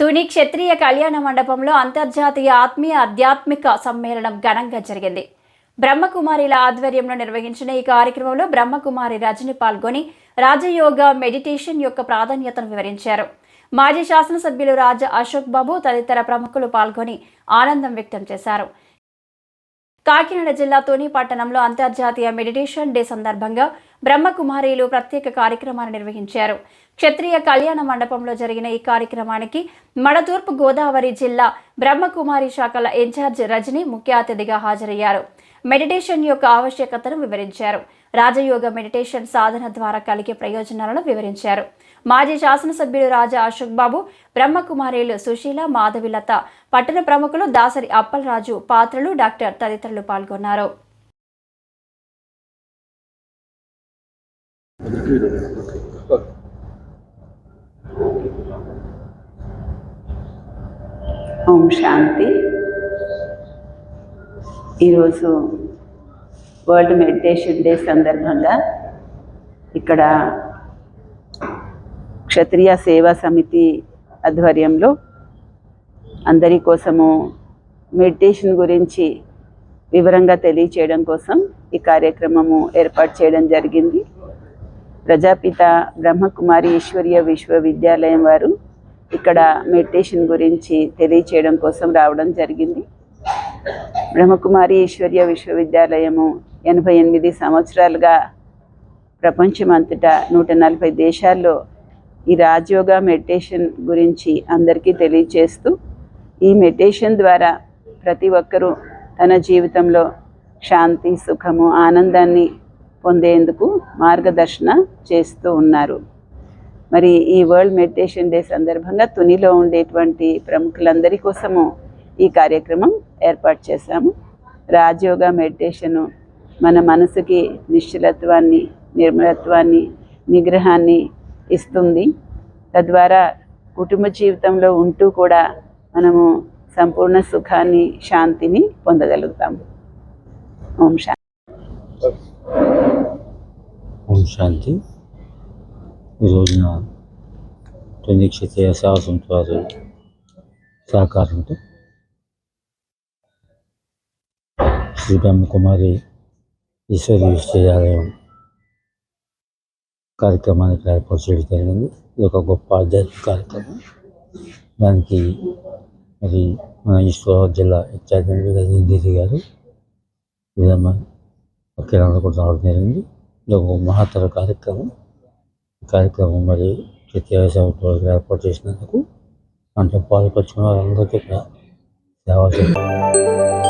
తుని క్షత్రియ కళ్యాణ మండపంలో అంతర్జాతీయ ఆత్మీయ ఆధ్యాత్మిక సమ్మేళనం ఘనంగా జరిగింది. బ్రహ్మకుమారిల ఆధ్వర్యంలో నిర్వహించిన ఈ కార్యక్రమంలో బ్రహ్మకుమారి రజని పాల్గొని రాజయోగ మెడిటేషన్ యొక్క ప్రాధాన్యతను వివరించారు. మాజీ శాసనసభ్యులు రాజా అశోక్ బాబు తదితర ప్రముఖులు పాల్గొని ఆనందం వ్యక్తం చేశారు. కాకినాడ జిల్లా తోని పట్టణంలో అంతర్జాతీయ మెడిటేషన్ డే సందర్భంగా బ్రహ్మకుమారీలు ప్రత్యేక కార్యక్రమాన్ని నిర్వహించారు. క్షత్రియ కళ్యాణ మండపంలో జరిగిన ఈ కార్యక్రమానికి మడతూర్పు గోదావరి జిల్లా బ్రహ్మకుమారి శాఖల ఇన్ఛార్జ్ రజని ముఖ్య అతిథిగా హాజరయ్యారు. మెడిటేషన్ యొక్క ఆవశ్యకతను వివరించారు. రాజయోగ మెడిటేషన్ సాధన ద్వారా కలిగే ప్రయోజనాలను వివరించారు. మాజీ శాసనసభ్యుడు రాజా అశోక్ బాబు బ్రహ్మకుమారిలు సుశీల మాధవిలత పట్టణ ప్రముఖులు దాసరి అప్పలరాజు పాత్రలు డాక్టర్ తదితరులు పాల్గొన్నారు. ఓం శాంతి. ఈరోజు వరల్డ్ మెడిటేషన్ డే సందర్భంగా ఇక్కడ క్షత్రియ సేవా సమితి ఆధ్వర్యంలో అందరి కోసము మెడిటేషన్ గురించి వివరంగా తెలియచేయడం కోసం ఈ కార్యక్రమము ఏర్పాటు చేయడం జరిగింది. ప్రజాపిత బ్రహ్మకుమారి ఈశ్వరీయ విశ్వవిద్యాలయం వారు ఇక్కడ మెడిటేషన్ గురించి తెలియచేయడం కోసం రావడం జరిగింది. బ్రహ్మకుమారి ఈశ్వర్య విశ్వవిద్యాలయము ఎనభై ఎనిమిది సంవత్సరాలుగా ప్రపంచమంతటా నూట నలభై దేశాల్లో ఈ రాజయోగ మెడిటేషన్ గురించి అందరికీ తెలియచేస్తూ ఈ మెడిటేషన్ ద్వారా ప్రతి ఒక్కరూ తన జీవితంలో శాంతి సుఖము ఆనందాన్ని పొందేందుకు మార్గదర్శన చేస్తూ ఉన్నారు. మరి ఈ వరల్డ్ మెడిటేషన్ డే సందర్భంగా తునిలో ఉండేటువంటి ప్రముఖులందరి కోసము ఈ కార్యక్రమం ఏర్పాటు చేశాము. రాజయోగ మెడిటేషను మన మనసుకి నిశ్చలత్వాన్ని నిర్మలత్వాన్ని నిగ్రహాన్ని ఇస్తుంది. తద్వారా కుటుంబ జీవితంలో ఉంటూ కూడా మనము సంపూర్ణ సుఖాన్ని శాంతిని పొందగలుగుతాము ఓం శాంతి ఓం శాంతి. ఈరోజున తొమ్మిది సహకారంతో శ్రీ బ్రహ్మకుమారి ఈశ్వరి విశ్వవిద్యాలయం కార్యక్రమానికి ఏర్పాటు చేయడం జరిగింది. ఇది ఒక గొప్ప ఆధ్యాత్మిక కార్యక్రమం. దానికి మరి మన ఈశ్వర్ జిల్లా ఇన్ఛార్జ్ రజనీదేవి గారు కూడా రావడం జరిగింది. ఇది ఒక మహత్తర కార్యక్రమం. ఈ కార్యక్రమం మరి ప్రత్యేక ఏర్పాటు చేసినందుకు దాంట్లో పాల్పంచుకున్న వారందరికీ కూడా సేవ చేయాలి